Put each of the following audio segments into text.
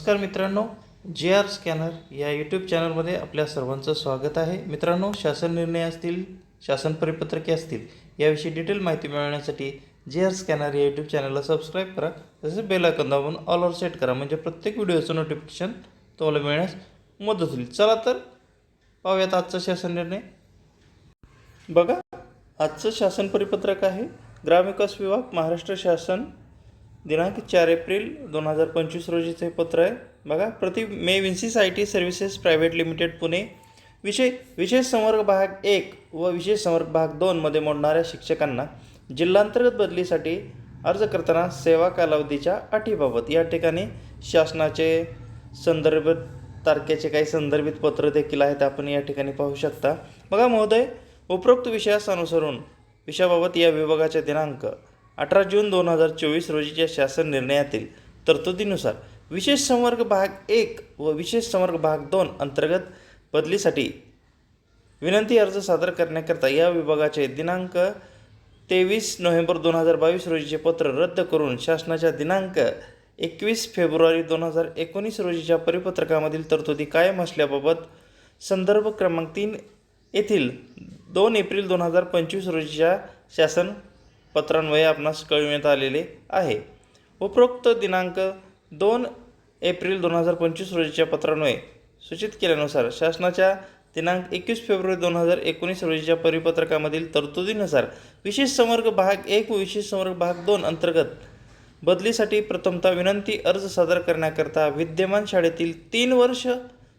नमस्कार मित्रांनो जे आर स्कॅनर या यूट्यूब चॅनलमध्ये आपल्या सर्वांचं स्वागत आहे. मित्रांनो शासन निर्णय असतील शासन परिपत्रके असतील याविषयी डिटेल माहिती मिळवण्यासाठी जे आर स्कॅनर या यूट्यूब चॅनलला सबस्क्राईब करा. तसेच बेल आयकॉन दाबून ऑल ऑर सेट करा म्हणजे प्रत्येक व्हिडिओचं नोटिफिकेशन तुम्हाला मिळण्यास मदत होईल. चला तर पाहूयात आजचा शासन निर्णय. बघा आजचं शासन परिपत्रक आहे. ग्रामविकास विभाग महाराष्ट्र शासन दिनांक चार एप्रिल दोन हजार पंचवीस रोजीचे हे पत्र आहे. बघा प्रति मे Vinsys I T services private limited Pune. विषय विशेष संवर्ग भाग एक व विशेष संवर्ग भाग दोनमध्ये मोडणाऱ्या शिक्षकांना जिल्हांतर्गत बदलीसाठी अर्ज करताना सेवा कालावधीच्या अटीबाबत. या ठिकाणी शासनाचे संदर्भ तारखेचे काही संदर्भित पत्र देखील आहेत आपण या ठिकाणी पाहू शकता. बघा महोदय उपरोक्त विषयास अनुसरून विषयाबाबत या विभागाचे दिनांक अठरा जून दोन हजार चोवीस रोजीच्या शासन निर्णयातील तरतुदीनुसार विशेष संवर्ग भाग एक व विशेष संवर्ग भाग दोन अंतर्गत बदलीसाठी विनंती अर्ज सादर करण्याकरता या विभागाचे दिनांक तेवीस नोव्हेंबर दोन हजार बावीस रोजीचे पत्र रद्द करून शासनाच्या दिनांक एकवीस फेब्रुवारी दोन हजार एकोणीस रोजीच्या परिपत्रकामधील तरतुदी कायम असल्याबाबत संदर्भ क्रमांक तीन येथील दोन एप्रिल दोन हजार पंचवीस रोजीच्या शासन पत्रान्वये आपणास कळविण्यात आलेले आहे. उपरोक्त दिनांक दोन एप्रिल दोन हजार पंचवीस रोजीच्या पत्रान्वये सूचित केल्यानुसार शासनाच्या दिनांक एकवीस फेब्रुवारी दोन हजार एकोणीस रोजीच्या परिपत्रकामधील तरतुदीनुसार विशेष संवर्ग भाग एक व विशेष संवर्ग भाग दोन अंतर्गत बदलीसाठी प्रथमतः विनंती अर्ज सादर करण्याकरता विद्यमान शाळेतील तीन वर्ष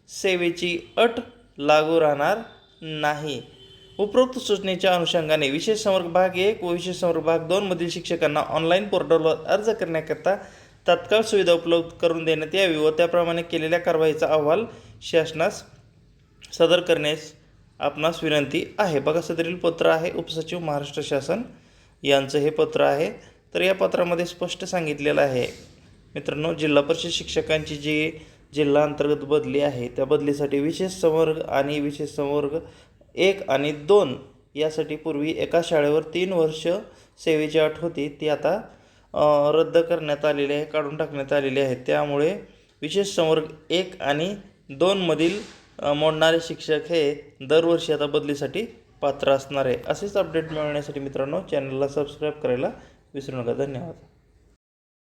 सेवेची अट लागू राहणार नाही. उपरोक्त सूचनेच्या अनुषंगाने विशेष संवर्ग भाग एक व विशेष संवर्ग भाग दोनमधील शिक्षकांना ऑनलाईन पोर्टलवर अर्ज करण्याकरता तात्काळ सुविधा उपलब्ध करून देण्यात यावी व त्याप्रमाणे केलेल्या कारवाईचा अहवाल शासनास सादर करण्यास आपणास विनंती आहे. बघा सदरील पत्र आहे उपसचिव महाराष्ट्र शासन यांचं हे पत्र आहे. तर या पत्रामध्ये स्पष्ट सांगितलेलं आहे. मित्रांनो जिल्हा परिषद शिक्षकांची जी जिल्हा अंतर्गत बदली आहे त्या बदलीसाठी विशेष संवर्ग आणि विशेष संवर्ग एक आणि दोन यासाठी पूर्वी एका शाळेवर तीन वर्ष सेवेची अट होती. ती आता रद्द करण्यात आलेली आहे काढून टाकण्यात आलेली आहे. त्यामुळे विशेष संवर्ग एक आणि दोनमधील मोडणारे शिक्षक हे दरवर्षी आता बदलीसाठी पात्र असणार आहे. असेच अपडेट मिळवण्यासाठी मित्रांनो चॅनलला सबस्क्राईब करायला विसरू नका. धन्यवाद.